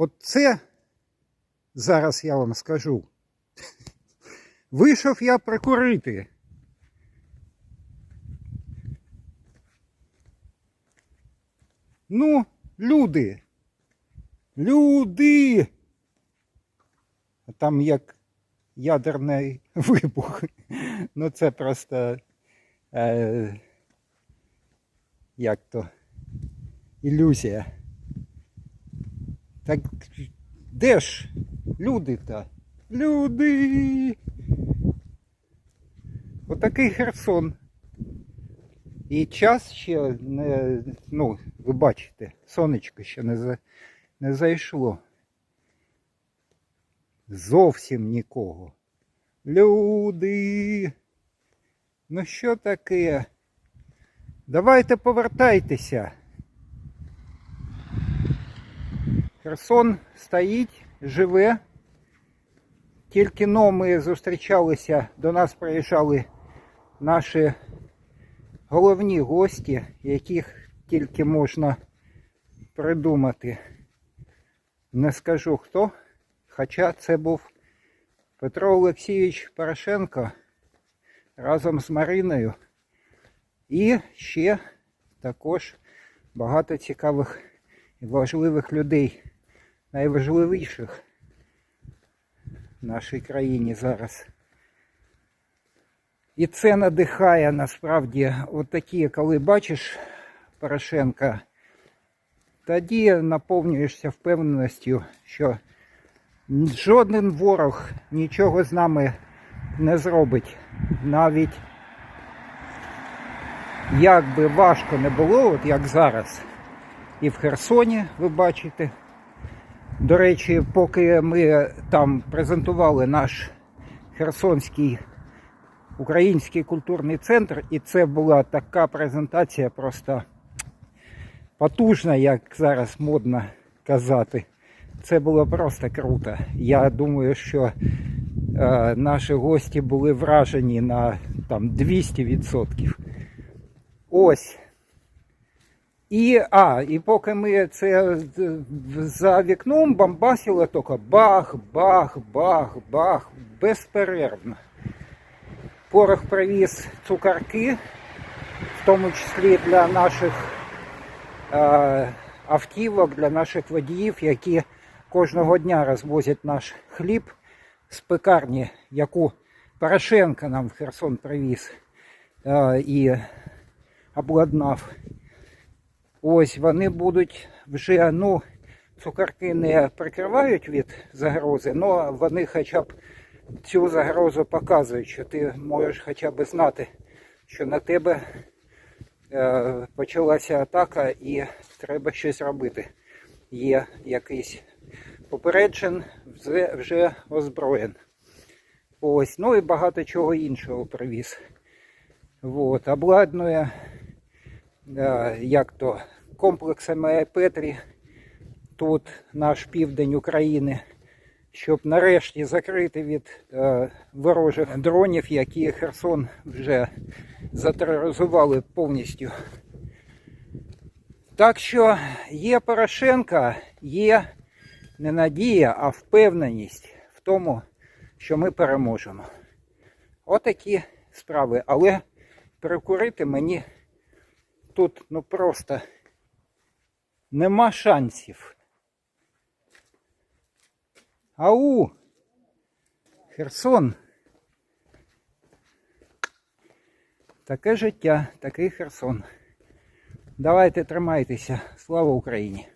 От це зараз я вам скажу. Вийшов я прикурити. Ну, люди. Люди. Там як ядерний вибух. Ну це просто е, як то ілюзія. Так де ж люди-то? Люди. Отакий Херсон. І час ще не, ну, ви бачите, сонечко ще не, за, не зайшло. Зовсім нікого. Люди. Ну що таке? Давайте повертайтеся. Херсон стоїть, живе. Тільки но ми зустрічалися, до нас приїжджали наші головні гості, яких тільки можна придумати. Не скажу хто, хоча це був Петро Олексійович Порошенко разом з Мариною. І ще також багато цікавих і важливих людей, найважливіших в нашій країні зараз. І це надихає насправді от коли бачиш Порошенка, тоді наповнюєшся впевненістю, що жоден ворог нічого з нами не зробить. Навіть як би важко не було, от як зараз, і в Херсоні, ви бачите. До речі, поки ми там презентували наш Херсонський український культурний центр, і це була така презентація просто потужна, як зараз модно казати. Це було просто круто. Я думаю, що е, наші гості були вражені на там 200%. Ось. І, а, і поки ми це за вікном бомбасило тільки бах, бах, бах, бах, безперервно. Порох привіз цукарки, в тому числі для наших е, автівок, для наших водіїв, які кожного дня розвозять наш хліб з пекарні, яку Порошенко нам в Херсон привіз е, і обладнав. Ось вони будуть вже, ну, цукарки не прикривають від загрози, але вони хоча б цю загрозу показують, що ти можеш хоча б знати, що на тебе е, почалася атака і треба щось робити. Є якийсь попереджен, вже, вже озброєн. Ось, ну і багато чого іншого привіз. Вот, обладнує як то комплексами Петрі, тут наш південь України, щоб нарешті закрити від е, ворожих дронів, які Херсон вже затероризували повністю. Так що є Порошенка, є не надія, а впевненість в тому, що ми переможемо. Отакі справи. Але перекурити мені тут ну просто нема шансів. Ау! Херсон. Таке життя, такий Херсон. Давайте тримайтеся. Слава Україні!